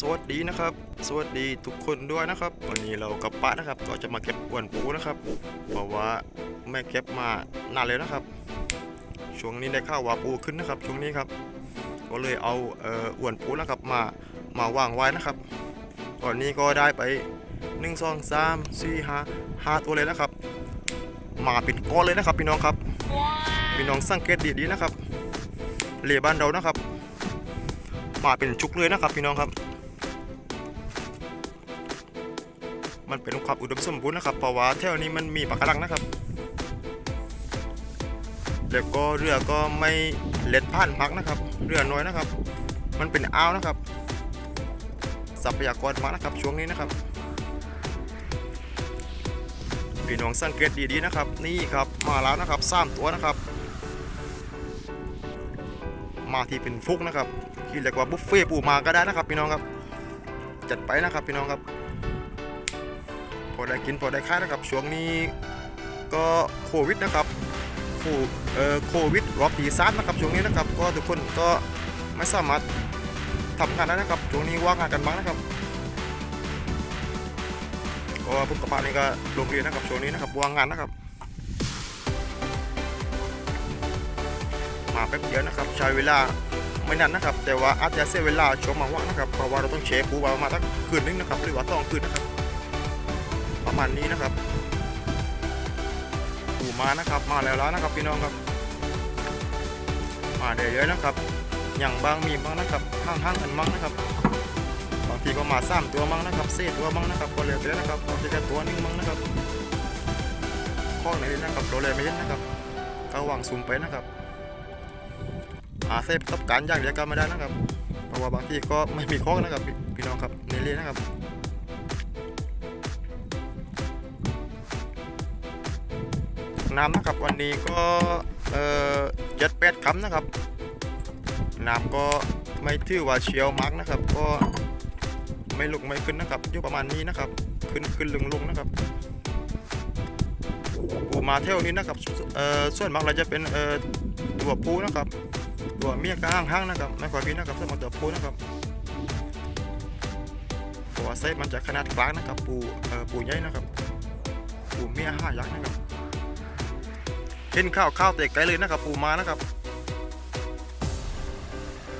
สวัสดีนะครับ สวัสดีทุกคนด้วยนะครับ วันนี้เรากับป้านะครับ ก็จะมาเก็บอ้วนปูนะครับเพราะว่าไม่เก็บมานานเลยนะครับ ช่วงนี้ได้ข้าววาปูขึ้นนะครับ ช่วงนี้ครับ ก็เลยเอาเอ่ออ้วนปูนะครับมามาวางไว้นะครับ ตอนนี้ก็ได้ไป1 2 3 4 5 5ตัวเลยนะครับ มาเป็นก้อนเลยนะครับพี่น้องครับพี่น้องสังเกตดีๆนะครับเลบ้านเรานะครับ มาเป็นชุกเลยนะครับพี่น้องครับ มันเป็นความอุดมสมบูรณ์นะครับเพราะว่าแถวนี้มันมีปะการังนะครับแล้วก็เรือก็ไม่เล็ดผ่านพักนะครับ เรือน้อยนะครับ มันเป็นอ่าวนะครับ ทรัพยากรมากนะครับช่วงนี้นะครับ พี่น้องสังเกตดีๆนะครับ นี่ครับมาแล้วนะครับสามตัวนะครับ มาที่เป็นฟุกนะครับที่เรียกว่าบุฟเฟ่ปูมาก็ได้นะครับพี่น้องครับ จัดไปนะครับพี่น้องครับ พอได้กินพอได้ค่านะครับช่วงนี้ก็โควิดนะครับโคเอ่อโควิดรอบที่สามนะครับช่วงนี้นะครับ ก็ทุกคนก็ไม่สามารถทำงานได้นะครับช่วงนี้ว่างงานกันบ้างนะครับ ก็ผมกับป้านี่ก็โรงเรียนนะครับช่วงนี้นะครับวางงานนะครับ มาแป๊บเดียวนะครับใช้เวลาไม่นานนะครับ แต่ว่าอาจจะเสียเวลาช่วงมาว่างนะครับเพราะว่าเราต้องเชฟปูประมาณสักคืนนึงนะครับหรือว่าต้องคืนนะครับ ประมาณนี้นะครับปูมานะครับ มาแล้วแล้วนะครับพี่น้องครับ มาเดี๋ยวเยอะนะครับ อย่างบางมีบ้างนะครับห้างห้างๆกันบ้างนะครับ บางทีก็มาสามตัวบ้งนะครับเศษตัวบ้งนะครับก็เลยไปแล้วนะครับบางทีก็ตัวนึงบ้งนะครับข้อไหนนะครับโรเลยไม่เย็นนะครับก็วางซูมไปนะครับอาเซฟกับการย่างเดียวกันไม่ได้นะครับเพราะว่าบางทีก็ไม่มีข้อนะครับพี่น้องครับในเรียนนะครับน้ำนะครับวันนี้ก็เอ่อเจ็ดแปดคำนะครับน้ำก็ไม่ถือว่าเชียวมากนะครับ ก็ ไม่ลงไม่ขึ้นนะครับอยู่ประมาณนี้นะครับ ขึ้นขึ้นลงลงนะครับปูมาเที่ยวนี้นะครับเอ่อส่วนมากเราจะเป็นเอ่อตัวปูนะครับ ตัวเมียกห้างห้างนะครับไม่ค่อยมีนะครับส่วนมากตัวปูนะครับเพราะว่าไซส์มันจะขนาดกลางนะครับ ปูเอ่อปูใหญ่นะครับปูเมียห้ายักษ์นะครับเห็นข้าวข้าวเตะไกลเลยนะครับ ปูมานะครับ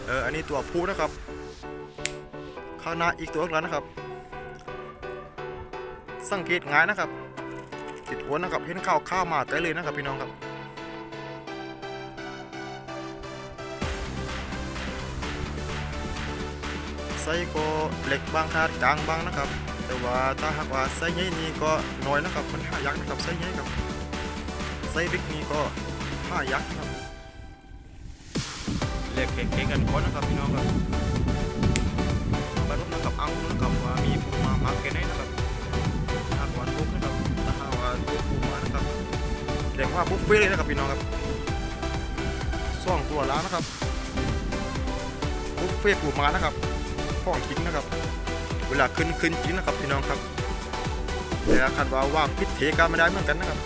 เอออันนี้ตัวผู้นะครับ ข้างหน้าอีกตัวแล้วนะครับ สังเกตง่ายนะครับ ติดหัวนะครับเห็นข้าวข้าวมาไกลเลยนะครับพี่น้องครับไส้ก็เล็กบางขนาดกลางบางนะครับ แต่ว่าถ้าหากว่าไส้ใหญ่นี่ก็น้อยนะครับมันหายากนะครับไส้ใหญ่ครับไซส์บิ๊กนี้ก็หายักษ์ครับเล็กเก่งๆกันก่อนนะครับพี่น้องครับ อานะครับว่ามีปูมามักแค่ไหนนะครับหากว่าทุกนะครับถ้าหากว่าทุกปูมานะครับเรียกว่าบุฟเฟ่ต์เลยนะครับพี่น้องครับสองตัวแล้วนะครับบุฟเฟ่ต์ปูมานะครับของจริงนะครับ เวลาขึ้นขึ้นจริงนะครับพี่น้องครับแต่คันว่าว่างพิษเทกันไม่ได้เหมือนกันนะครับ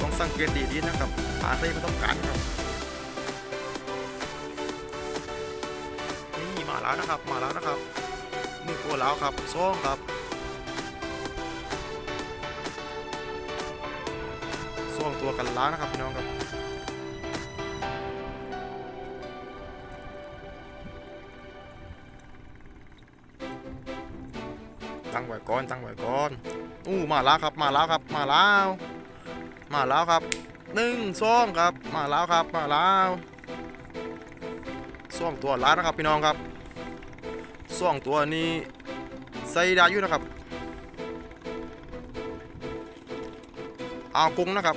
ต้องสังเกตดีๆนะครับหาใส่ไม่ต้องการครับ มาแล้วนะครับ มาแล้วนะครับนึ่ตัวแล้วครับสองครับสองตัวกันแล้วนะครับพี่น้องครับตั้งไว้ก่อนตั้งไว้ก่อนอู้มาแล้วครับมาแล้วครับมาแล้วมาแล้วครับหนึ่งสองครับมาแล้วครับมาแล้วสองตัวล้านนะครับพี่น้องครับ สองตัวนี้ใส่ได้อยู่นะครับอากุ้งนะครับ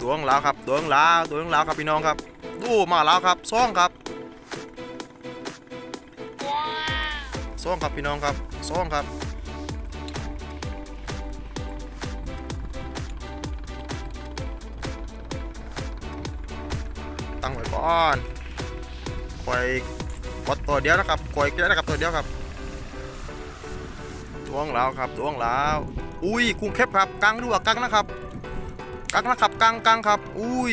ตัวของลาวครับ ตัวของลาวตัวของลาวครับพี่น้องครับ ดูมาแล้วครับสองครับซ่องครับพี่น้องครับซ่องครับ ตั้งไว้ก่อนคอยกดตัวเดียวนะครับกดอีกแล้นะครับตัวเดียวครับตวของเราครับตวของเราอุ้ยกุ้งแคบครับกังด้วยกังนะครับกังนะครับกังกังครับ อุ้ย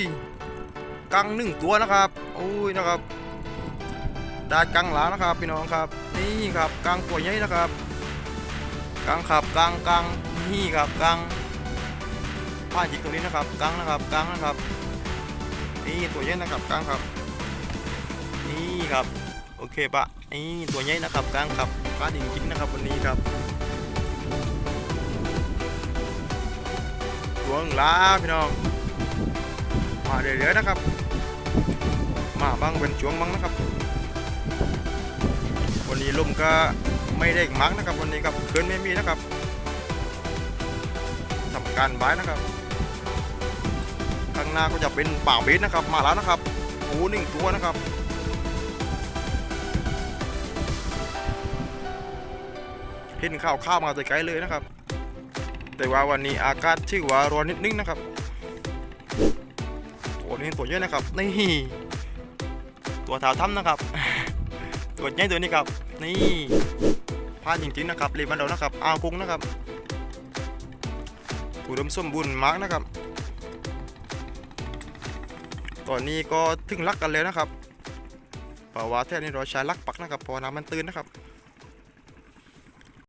กังหนึ่งตัวนะครับ อุ้ยนะครับได้กังหลานะครับพี่น้องครับ นี่ครับกังตัวใหญ่นะครับกังครับกังกังนี่ครับกังป้าจิกตัวนี้นะครับกังนะครับกังนะครับ นี่ตัวใหญ่นะครับกังครับ นี่ครับ โอเคปะนี่ตัวใหญ่นะครับกังครับป้าจริงๆนะครับวันนี้ครับตัวงลาพี่น้อง มาเรื่อยๆนะครับ มาบ้างเป็นช่วงบ้างนะครับ วันนี้ลมก็ไม่ได้มักนะครับวันนี้ครับเคืนไม่มีนะครับทำการบายนะครับ ข้างหน้าก็จะเป็นป่าเบสนะครับ มาแล้วนะครับโอ้หนึ่งตัวนะครับเห็นข้าวข้าวมาแต่ไกลเลยนะครับ แต่ว่าวันนี้อากาศชื่อว่าร้อนนิดนึงนะครับตัวนี้ตัวเยอะนะครับนี่ตัวเท้าถ้ำนะครับ ตัวใหญ่ตัวนี้ครับ นี่พลาดจริงๆนะครับรีบันโดนะครับอาวกุ้งนะครับอุดมสมบูรณ์มากนะครับ ตอนนี้ก็ถึงลักกันแล้วนะครับเพราะว่าแท่นี้เราใช้ลักปักนะครับพอน้ำมันตื้นนะครับ